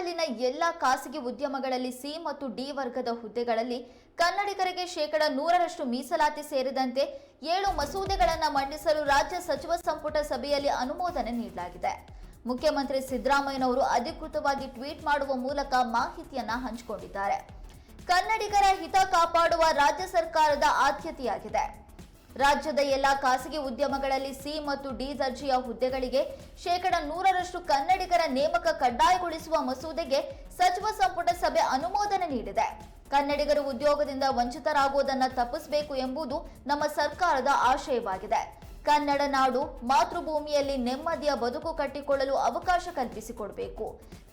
ರಾಜ್ಯದಲ್ಲಿನ ಎಲ್ಲ ಖಾಸಗಿ ಉದ್ಯಮಗಳಲ್ಲಿ ಸಿ ಮತ್ತು ಡಿ ವರ್ಗದ ಹುದ್ದೆಗಳಲ್ಲಿ ಕನ್ನಡಿಗರಿಗೆ ಶೇಕಡ ನೂರರಷ್ಟು ಮೀಸಲಾತಿ ಸೇರಿದಂತೆ ಏಳು ಮಸೂದೆಗಳನ್ನು ಮಂಡಿಸಲು ರಾಜ್ಯ ಸಚಿವ ಸಂಪುಟ ಸಭೆಯಲ್ಲಿ ಅನುಮೋದನೆ ನೀಡಲಾಗಿದೆ. ಮುಖ್ಯಮಂತ್ರಿ ಸಿದ್ದರಾಮಯ್ಯನವರು ಅಧಿಕೃತವಾಗಿ ಟ್ವೀಟ್ ಮಾಡುವ ಮೂಲಕ ಮಾಹಿತಿಯನ್ನ ಹಂಚಿಕೊಂಡಿದ್ದಾರೆ. ಕನ್ನಡಿಗರ ಹಿತ ಕಾಪಾಡುವ ರಾಜ್ಯ ಸರ್ಕಾರದ ಆದ್ಯತೆಯಾಗಿದೆ. ರಾಜ್ಯದ ಎಲ್ಲ ಖಾಸಗಿ ಉದ್ಯಮಗಳಲ್ಲಿ ಸಿ ಮತ್ತು ಡಿ ದರ್ಜೆಯ ಹುದ್ದೆಗಳಿಗೆ ಶೇಕಡ ನೂರರಷ್ಟು ಕನ್ನಡಿಗರ ನೇಮಕ ಕಡ್ಡಾಯಗೊಳಿಸುವ ಮಸೂದೆಗೆ ಸಚಿವ ಸಂಪುಟ ಸಭೆ ಅನುಮೋದನೆ ನೀಡಿದೆ. ಕನ್ನಡಿಗರು ಉದ್ಯೋಗದಿಂದ ವಂಚಿತರಾಗುವುದನ್ನು ತಪ್ಪಿಸಬೇಕು ಎಂಬುದು ನಮ್ಮ ಸರ್ಕಾರದ ಆಶಯವಾಗಿದೆ. ಕನ್ನಡ ನಾಡು ಮಾತೃಭೂಮಿಯಲ್ಲಿ ನೆಮ್ಮದಿಯ ಬದುಕು ಕಟ್ಟಿಕೊಳ್ಳಲು ಅವಕಾಶ ಕಲ್ಪಿಸಿಕೊಡಬೇಕು.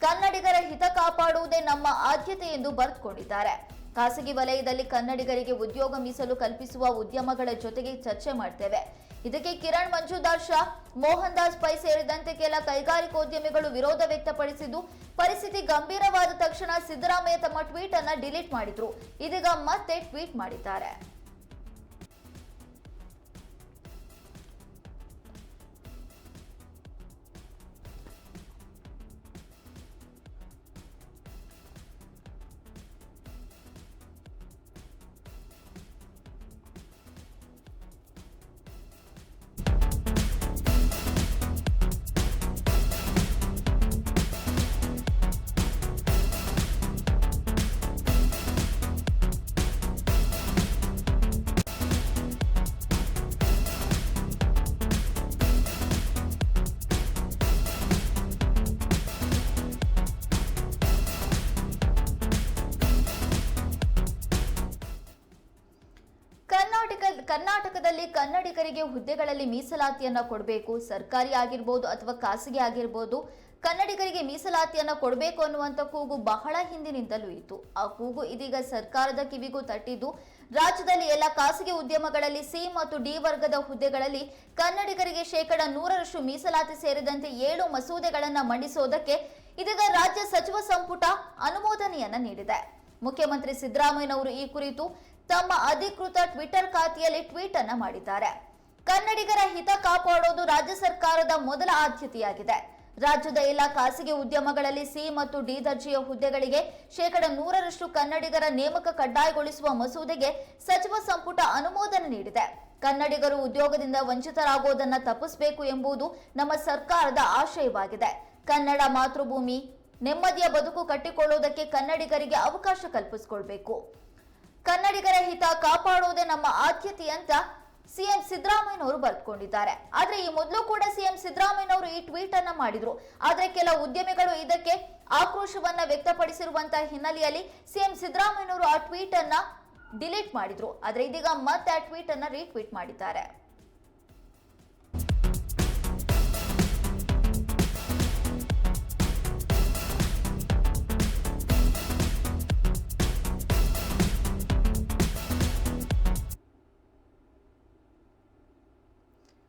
ಕನ್ನಡಿಗರ ಹಿತ ಕಾಪಾಡುವುದೇ ನಮ್ಮ ಆದ್ಯತೆ ಎಂದು ಬರೆದುಕೊಂಡಿದ್ದಾರೆ. ಖಾಸಗಿ ವಲಯದಲ್ಲಿ ಕನ್ನಡಿಗರಿಗೆ ಉದ್ಯೋಗ ಮೀಸಲು ಕಲ್ಪಿಸುವ ಉದ್ಯಮಗಳ ಜೊತೆಗೆ ಚರ್ಚೆ ಮಾಡ್ತೇವೆ. ಇದಕ್ಕೆ ಕಿರಣ್ ಮಂಜುದಾರ್ ಶಾ, ಮೋಹನ್ ದಾಸ್ ಪೈ ಸೇರಿದಂತೆ ಕೆಲ ಕೈಗಾರಿಕೋದ್ಯಮಿಗಳು ವಿರೋಧ ವ್ಯಕ್ತಪಡಿಸಿದ್ದು, ಪರಿಸ್ಥಿತಿ ಗಂಭೀರವಾದ ತಕ್ಷಣ ಸಿದ್ದರಾಮಯ್ಯ ತಮ್ಮ ಟ್ವೀಟ್ ಅನ್ನ ಡಿಲೀಟ್ ಮಾಡಿದ್ರು. ಇದೀಗ ಮತ್ತೆ ಟ್ವೀಟ್ ಮಾಡಿದ್ದಾರೆ. ಕರ್ನಾಟಕದಲ್ಲಿ ಕನ್ನಡಿಗರಿಗೆ ಹುದ್ದೆಗಳಲ್ಲಿ ಮೀಸಲಾತಿಯನ್ನ ಕೊಡಬೇಕು, ಸರ್ಕಾರಿ ಆಗಿರ್ಬೋದು ಅಥವಾ ಖಾಸಗಿ ಆಗಿರ್ಬೋದು, ಕನ್ನಡಿಗರಿಗೆ ಮೀಸಲಾತಿಯನ್ನ ಕೊಡಬೇಕು ಅನ್ನುವಂಥ ಕೂಗು ಬಹಳ ಹಿಂದಿನಿಂದಲೂ ಇತ್ತು. ಆ ಕೂಗು ಇದೀಗ ಸರ್ಕಾರದ ಕಿವಿಗೂ ತಟ್ಟಿದ್ದು, ರಾಜ್ಯದಲ್ಲಿ ಎಲ್ಲ ಖಾಸಗಿ ಉದ್ಯಮಗಳಲ್ಲಿ ಸಿ ಮತ್ತು ಡಿ ವರ್ಗದ ಹುದ್ದೆಗಳಲ್ಲಿ ಕನ್ನಡಿಗರಿಗೆ ಶೇಕಡ ನೂರರಷ್ಟು ಮೀಸಲಾತಿ ಸೇರಿದಂತೆ ಏಳು ಮಸೂದೆಗಳನ್ನು ಮಂಡಿಸುವುದಕ್ಕೆ ಇದೀಗ ರಾಜ್ಯ ಸಚಿವ ಸಂಪುಟ ಅನುಮೋದನೆಯನ್ನ ನೀಡಿದೆ. ಮುಖ್ಯಮಂತ್ರಿ ಸಿದ್ದರಾಮಯ್ಯನವರು ಈ ಕುರಿತು ತಮ್ಮ ಅಧಿಕೃತ ಟ್ವಿಟರ್ ಖಾತೆಯಲ್ಲಿ ಟ್ವೀಟ್ ಅನ್ನ ಮಾಡಿದ್ದಾರೆ. ಕನ್ನಡಿಗರ ಹಿತ ಕಾಪಾಡೋದು ರಾಜ್ಯ ಸರ್ಕಾರದ ಮೊದಲ ಆದ್ಯತೆಯಾಗಿದೆ. ರಾಜ್ಯದ ಎಲ್ಲ ಖಾಸಗಿ ಉದ್ಯಮಗಳಲ್ಲಿ ಸಿ ಮತ್ತು ಡಿ ದರ್ಜೆಯ ಹುದ್ದೆಗಳಿಗೆ ಶೇಕಡ ನೂರರಷ್ಟು ಕನ್ನಡಿಗರ ನೇಮಕ ಕಡ್ಡಾಯಗೊಳಿಸುವ ಮಸೂದೆಗೆ ಸಚಿವ ಸಂಪುಟ ಅನುಮೋದನೆ ನೀಡಿದೆ. ಕನ್ನಡಿಗರು ಉದ್ಯೋಗದಿಂದ ವಂಚಿತರಾಗುವುದನ್ನು ತಪ್ಪಿಸಬೇಕು ಎಂಬುದು ನಮ್ಮ ಸರ್ಕಾರದ ಆಶಯವಾಗಿದೆ. ಕನ್ನಡ ಮಾತೃಭೂಮಿ, ನೆಮ್ಮದಿಯ ಬದುಕು ಕಟ್ಟಿಕೊಳ್ಳುವುದಕ್ಕೆ ಕನ್ನಡಿಗರಿಗೆ ಅವಕಾಶ ಕಲ್ಪಿಸಿಕೊಳ್ಬೇಕು. ಕನ್ನಡಿಗರ ಹಿತ ಕಾಪಾಡುವುದೇ ನಮ್ಮ ಆದ್ಯತೆ ಅಂತ ಸಿಎಂ ಸಿದ್ದರಾಮಯ್ಯನವರು ಬರೆದುಕೊಂಡಿದ್ದಾರೆ. ಆದ್ರೆ ಈ ಮೊದಲು ಕೂಡ ಸಿಎಂ ಸಿದ್ದರಾಮಯ್ಯನವರು ಈ ಟ್ವೀಟ್ ಅನ್ನ ಮಾಡಿದ್ರು. ಆದ್ರೆ ಕೆಲ ಉದ್ಯಮಿಗಳು ಇದಕ್ಕೆ ಆಕ್ರೋಶವನ್ನ ವ್ಯಕ್ತಪಡಿಸಿರುವಂತಹ ಹಿನ್ನೆಲೆಯಲ್ಲಿ ಸಿಎಂ ಸಿದ್ದರಾಮಯ್ಯನವರು ಆ ಟ್ವೀಟ್ ಅನ್ನ ಡಿಲೀಟ್ ಮಾಡಿದ್ರು. ಆದ್ರೆ ಇದೀಗ ಮತ್ತೆ ಆ ಟ್ವೀಟ್ ಅನ್ನ ರೀಟ್ವೀಟ್ ಮಾಡಿದ್ದಾರೆ.